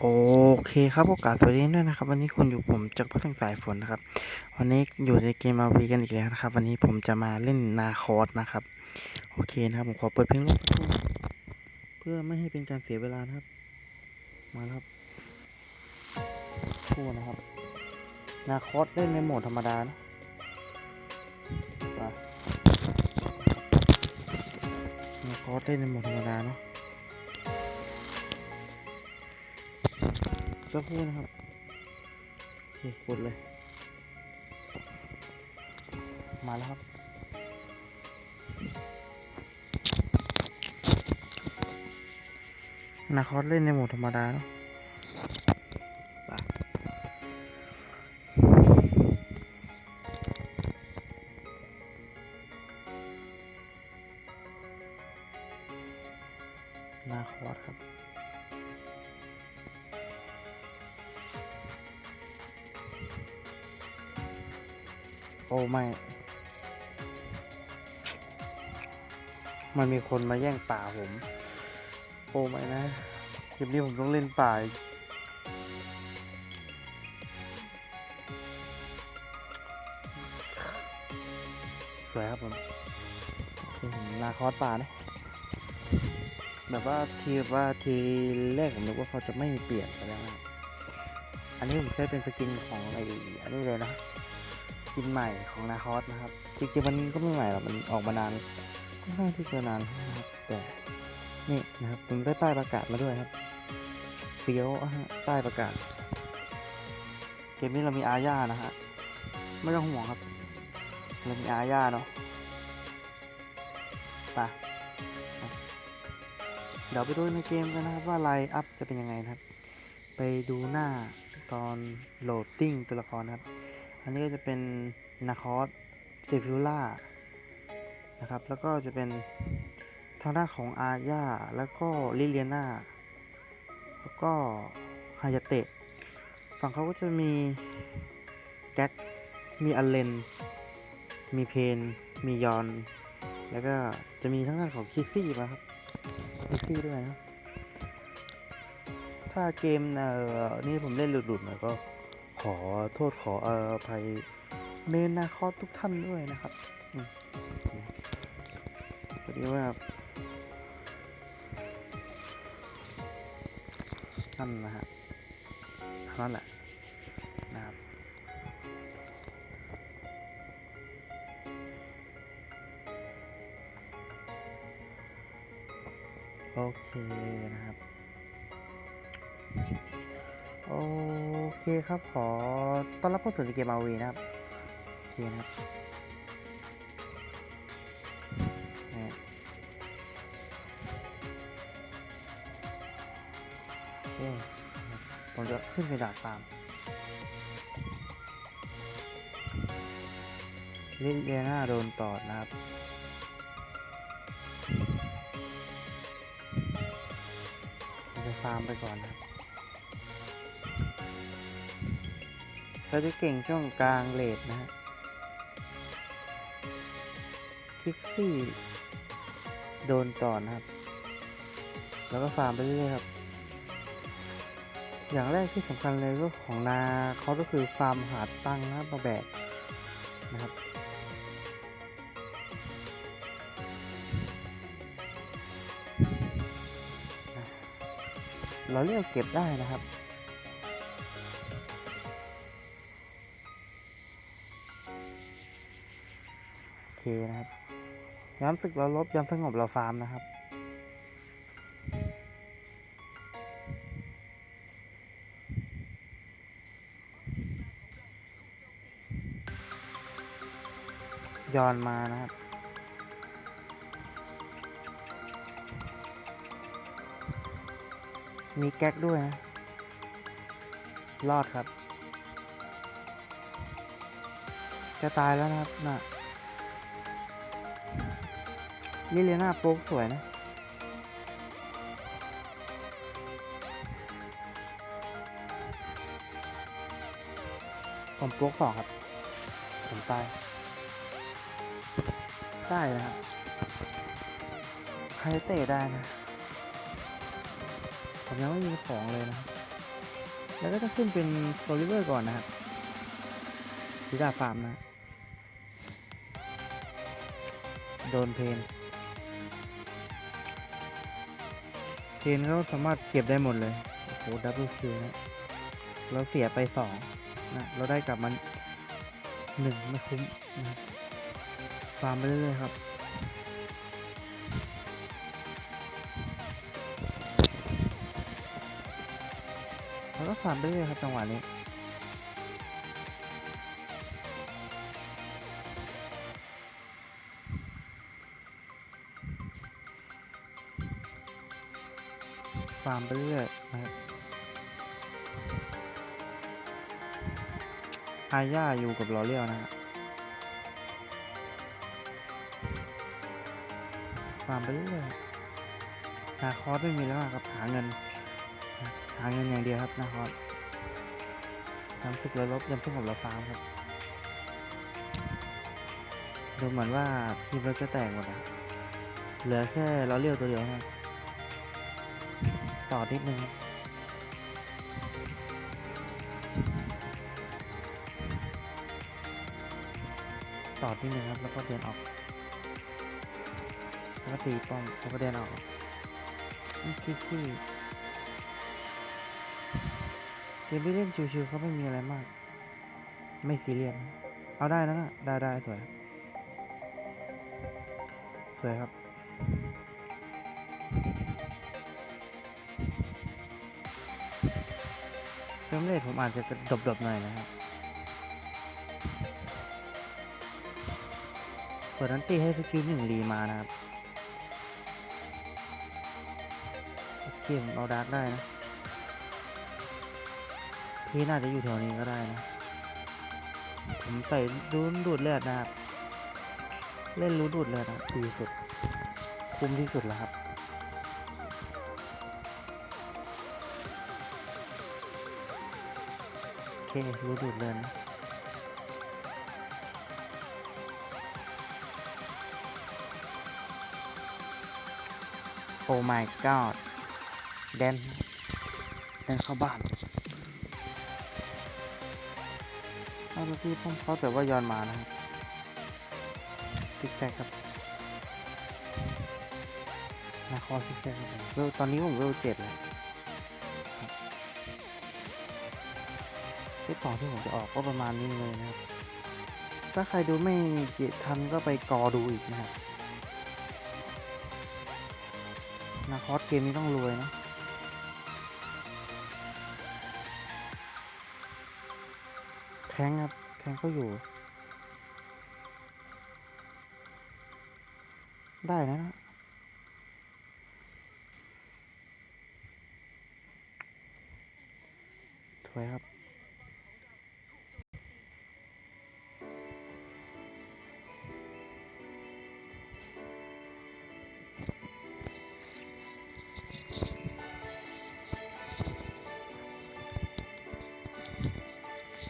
โอเคครับโอกาสสวัสดีด้วยนะครับ วันนี้คุณอยู่ผมจากพัฒน์สายฝนนะครับ วันนี้อยู่ในเกมมาวีกันอีกแล้วนะครับ วันนี้ผมจะมาเล่นนาคอสนะครับ โอเคนะครับผมขอเปิดเพลงลงสักครู่เพื่อไม่ให้เป็นการเสียเวลานะครับ มาครับครู่นะครับ นาคอสเล่นในโหมดธรรมดานะนาคอสเล่นในโหมดธรรมดาเนาะ สักครู่นะครับโอเคกดเลย มาแล้วครับนาคอสเล่นในโหมดธรรมดาเนาะ ไม่ มันมีคนมาแย่งป่าผม โอ้ไม่นะเกมนี้ผมต้องเล่นป่าอีกสวยครับผมคือผมนาคอสป่านะแบบว่าทีว่าทีแรกผมนึกว่าเขาจะไม่เปลี่ยนไปแล้วนะอันนี้ผมใช้เป็นสกินของไอ้อันนี้เลยนะ กินใหม่ของนาคอสนะครับ จริงๆมันก็ไม่ใหม่หรอกมันออกมานานค่อนข้างที่จะนานนะครับแต่นี่นะครับผมได้ป้ายประกาศมาด้วยครับเฟี้ยวฮะป้ายประกาศ เกมนี้เรามีอาญานะฮะไม่ต้องห่วงครับเรามีอาญาเนาะไปเดี๋ยวไปดูในเกมกันนะครับว่าไลน์อัพจะเป็นยังไงนะครับ ไปดูหน้าตอนโหลดติ้งตัวละครนะครับ อันนี้ก็จะเป็นนาคอสเซฟิลล่านะครับ แล้วก็จะเป็นทางด้านของอาญาแล้วก็ลิเลียนาแล้วก็ฮายาเตะ ฝั่งเขาก็จะมีแก๊กมีอเลน มีเพน มียอน แล้วก็จะมีทั้งด้านของคิกซี่มาครับคิกซี่ด้วยนะ ถ้าเกมเอ่อนี่ผมเล่นหลุดๆหน่อยก็ อโทษขออภัยเมนนาคอทุกท่านด้วยนะครับพอดีว่านั่นนะฮะนั่นแหละนะครับโอเคนะครับ โอ เคครับ ขอต้อนรับเข้าสู่ในเกมอาวีนะครับ โอเคนะครับนี่โอเคครับผมจะขึ้นไปดาดตาร์มลิเลียนาโดนตอดนะครับจะฟาร์มไปก่อนนะครับ เราจะเก่งช่วงกลางเลดนะฮะคิกซี่โดนต่อนะครับ แล้วก็ฟาร์มไปเรื่อยครับ อย่างแรกที่สำคัญเลยก็ของนาเขาก็คือฟาร์มหาตั้งนะครับมาแบกนะครับเราเลือกเก็บได้นะครับ นะครับย้ำศึกเราลบย้ำสงบเราฟาร์มนะครับ ย้อนมานะครับมีแก๊กด้วยนะ รอดครับ จะตายแล้วนะครับน่ะ ลิเลียนาโป๊กสวยนะ ผมโป๊กสองครับ ผมตาย ได้นะครับใครเตะได้นะ ผมยังไม่มีของเลยนะ แล้วก็จะขึ้นเป็นโซลิเวอร์ก่อนนะครับซิดาฟาร์มนะ โดนเพน นก็สามารถเก็บได้หมดเลย โอ้โหดับเบิลคิวนะเราเสียไปสองนะเราได้กลับมาหนึ่งไม่คุ้มนะฟาร์มไปเรื่อยๆครับแล้วก็ฟาร์มไปเรื่อยๆครับจังหวะนี้ ฟาร์มไปเรื่อยนะครับอาญาอยู่กับลอเรียวนะครับฟาร์มไปเรื่อยๆนาคอสไม่มีแล้วอะครับ หาเงิน หาเงินอย่างเดียวครับนาคอสยำซึกระลบยำซึกของเราฟาร์มครับ ดูเหมือนว่าทีมเราจะแตกหมดแล้วเหลือแค่ลอเรียวตัวเดียวนะครับ ต่อนิดนึงต่อนิดนึงครับ แล้วก็เดินออกแล้วก็ตีป้อมแล้วก็เดินออกขี้ขี้เกมที่เล่นชิวๆเขาไม่มีอะไรมาก ไม่ซีเรียสเอาได้นะได้ได้สวย สวยครับ มเรทผมอาจจะดบๆหน่อยนะครับ เปิดนันตีให้สกิลหนึ่งรีมานะครับโอเคผมเอาดาร์กได้นะ พีน่าจะอยู่แถวนี้ก็ได้นะ ผมใส่รูนดูดเลือดนะครับ เล่นรู้ดูดเลือดนะดีสุด คุ้มที่สุดแล้วครับ โอเครู้ดูดเลือดนะโอ้ my god แดนแดนเข้าบ้านเอาละพี่ผมเขาแต่ว่าย้อนมานะครับซิกแซกครับนาคอซิกแซกครับเวลตอนนี้ผมเวลเจ็ดแล้ว ที่ต่อที่ผมจะออกก็ประมาณนี้เลยนะครับ ถ้าใครดูไม่ทันก็ไปกอดูอีกนะครับนาคอสเกมนี้ต้องรวยนะแทงครับ แทงก็อยู่ ได้นะนะถวยครับ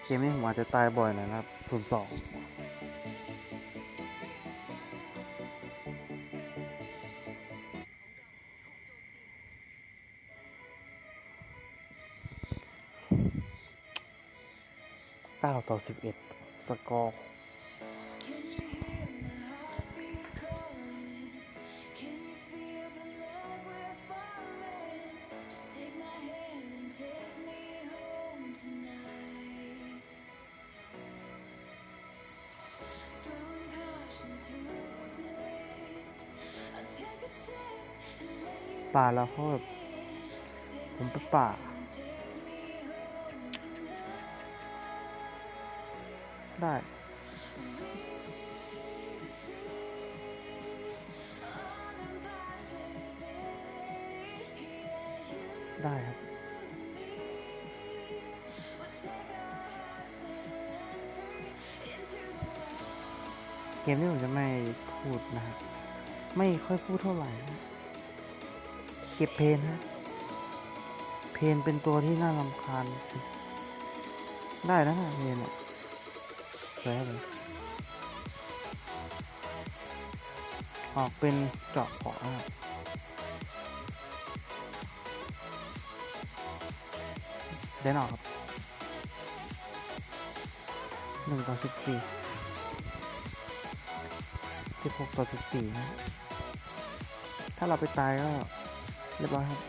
เกมนี้ผมอาจจะตายบ่อยหน่อยนะครับศูนย์สองเก้าต่อสิบเอ็ดสกอร์ แล้วเขาแบบผมไปป่า ได้ ได้ครับเกมนี้ผมจะไม่พูดนะครับ ไม่ค่อยพูดเท่าไหร่ เก็บเพนฮะเพนเป็นตัวที่น่ารำคาญ ได้นะเพนอะสวยครับผมออกเป็นเจาะเกาะนะครับดนออกครับหนึ่งต่อสิบสี่สิบหกต่อสิบสี่นะถ้าเราไปตายก็ เรียบร้อยครับ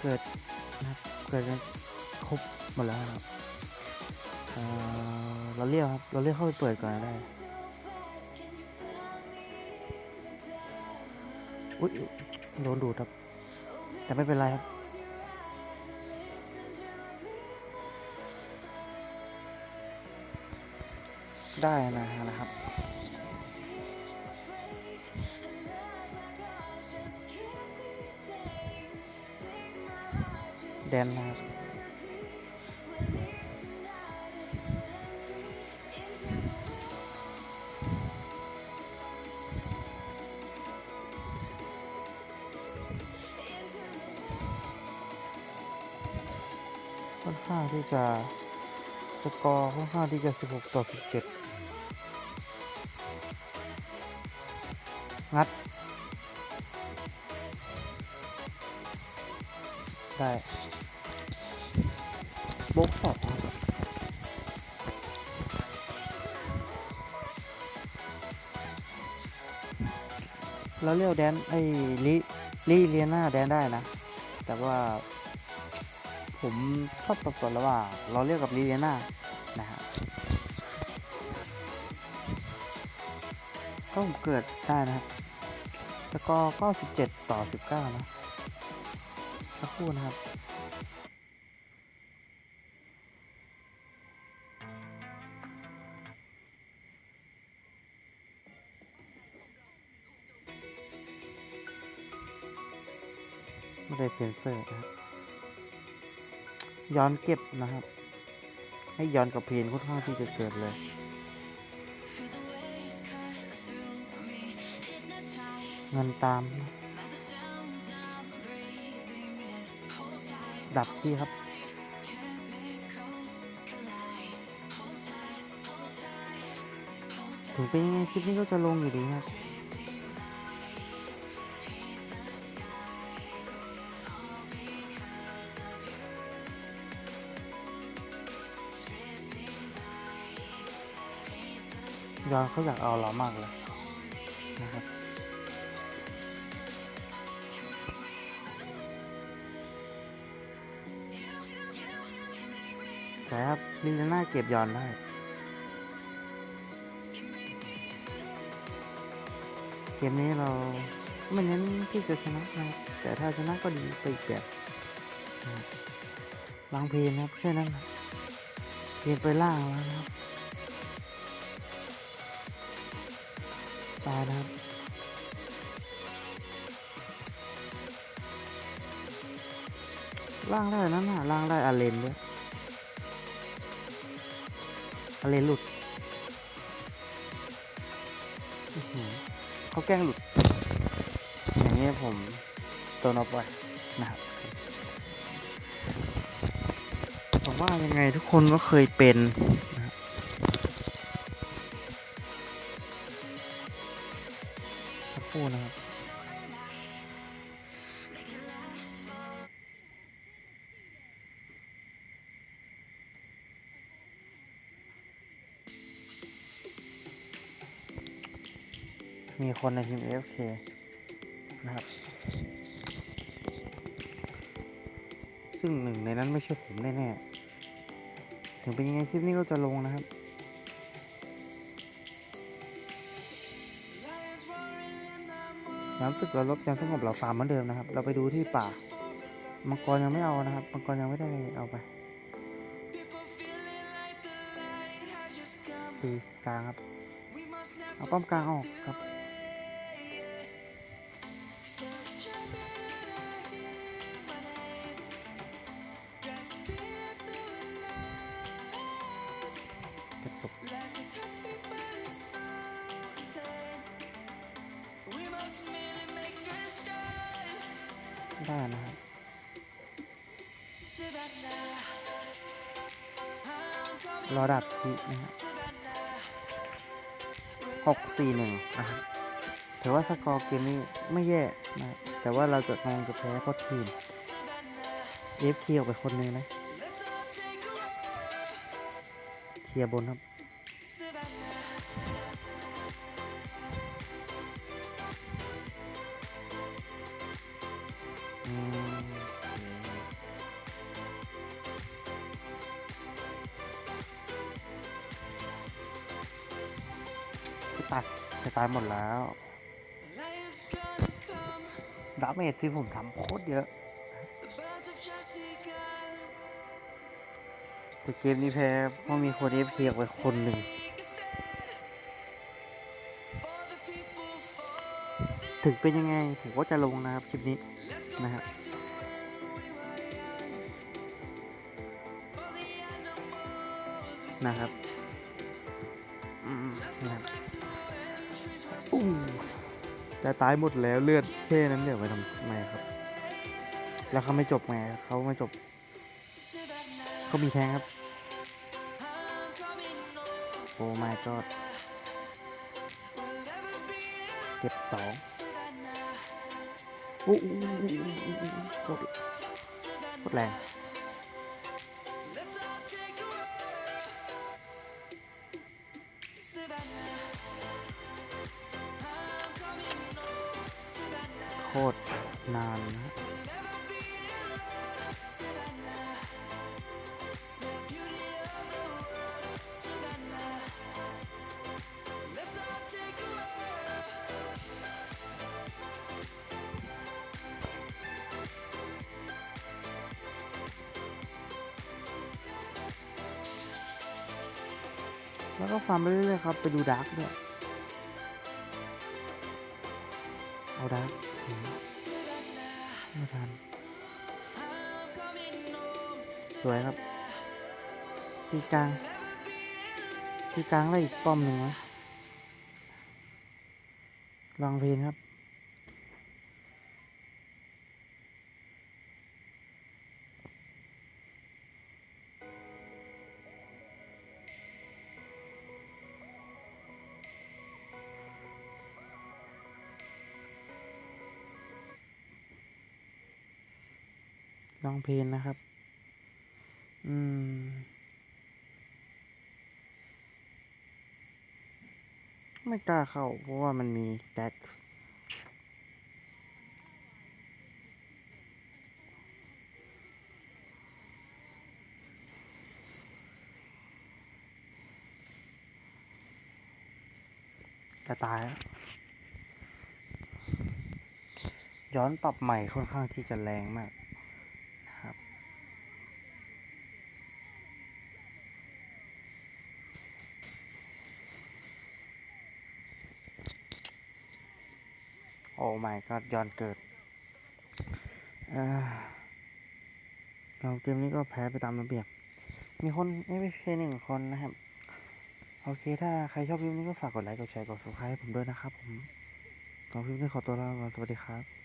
เกิดนะครับเกิดกันครบหมดแล้วครับเเราเรียกครับ เราเรียกเข้าไปเปิดก่อนได้อุ๊ยโดนดูดครับ แต่ไม่เป็นไรครับได้นะนะครับ and free into the into the ค่อนข้างที่จะสกอร์ค่อนข้างที่จะ 16 ต่อ 17 งัด ได้ โบกสอบครับเราเรียกแดนไอ้ลิลิเลียนาแดนได้นะ แต่ว่าผมชอบสับสนระหว่างเราเรียกกับลิเลียนานะฮะก็ผมเกิดได้นะครับแล้วก็ก็ 17 ต่อ 19 นะสักครู่นะครับ ซนเซอร์ครับ ย้อนเก็บนะครับ ให้ย้อนกับเพลนค่อนข้างที่จะเกิดเลยเงินตาม ดับที่ครับ ถึงเป็นยังไงคลิปนี้ก็จะลงอยู่ดีครับ ยอนเขาอยากเอาเรามากเลยนะครับแต่ครับลิลน่าเก็บยอนได้เกมนี้เราไม่เน้นที่จะชนะนะแต่ถ้าชนะก็ดีไปอีกแบบนะครับางเพลนนะครับแค่นั้นเพลนไปล่างแล้วนะครับ ตานะครับล่างได้นั่นน่ะล่างได้อาเลนด้วยอาเลนหลุดเขาแกล้งหลุด อย่างนี้ผมตัวนอบไว้นะครับผมว่ายังไงทุกคนก็เคยเป็น มีคนในทีม AFK นะครับ ซึ่งหนึ่งในนั้นไม่ใช่ผมแน่ๆ ถึงเป็นยังไงคลิปนี้ก็จะลงนะครับ น้ำศึกเราลดยังสงบเราฟาร์มเหมือนเดิมนะครับ เราไปดูที่ป่า มังกรยังไม่เอานะครับ มังกรยังไม่ได้เอาไปตีกลางครับ เอาป้อมกลางออกครับ ได้นะครับรอดับทีนะครับหกสี่หนึ่งนะครับถือว่าสกอร์เกมนี้ไม่แย่นะแต่ว่าเราจะกำลังจะแพ้เพราะทีมเอฟเคออกไปคนหนึงนะเคลียร์บนครับ จะตายหมดแล้ว ดาเมจที่ผมทำโคตรเยอะ แต่เกมนี้แพ้เพราะมีคนเอฟเพียกไปคนหนึ่งถึงเป็นยังไง ผมก็จะลงนะครับ คลิปนี้นะครับนะครับ อืมนะครับ จะตายหมดแล้วเลือดแค่นั้นเดี๋ยวไปทำไมครับ แล้วเขาไม่จบไงเขาไม่จบ เขามีแทงครับ โอ้ my god We'll never be alone. เจ็บสอง Savannah. อู้อู้อู้อู้อู้อู้โคตรโคตรแรง คตรนานนะแล้วก็ฟาร์มไปเรื่อยๆครับ ไปดูดาร์กด้วย เอาดาร์ก ไม่ทัน I'm coming home. สวยครับที่กลางที่กลางแล้วอีกป้อมหนึ่งนะลองเพลงครับ ลองเพลงนะครับ อืม ไม่กล้าเข้า เพราะว่ามันมีแท็กจะตายแล้วย้อนปรับใหม่ค่อนข้างที่จะแรงมากนะครับ โอ้ ไม่ก็ย้อนเกิดเราเกมนี้ก็แพ้ไปตามระเบียบ มีคนไม่ใช่หนึ่งคนนะครับ โอเค ถ้าใครชอบคลิปนี้ก็ฝากกดไลค์ กดแชร์ กด subscribe ให้ผมด้วยนะครับผมตอนคลิปนี้ขอตัวลาไปสวัสดีครับ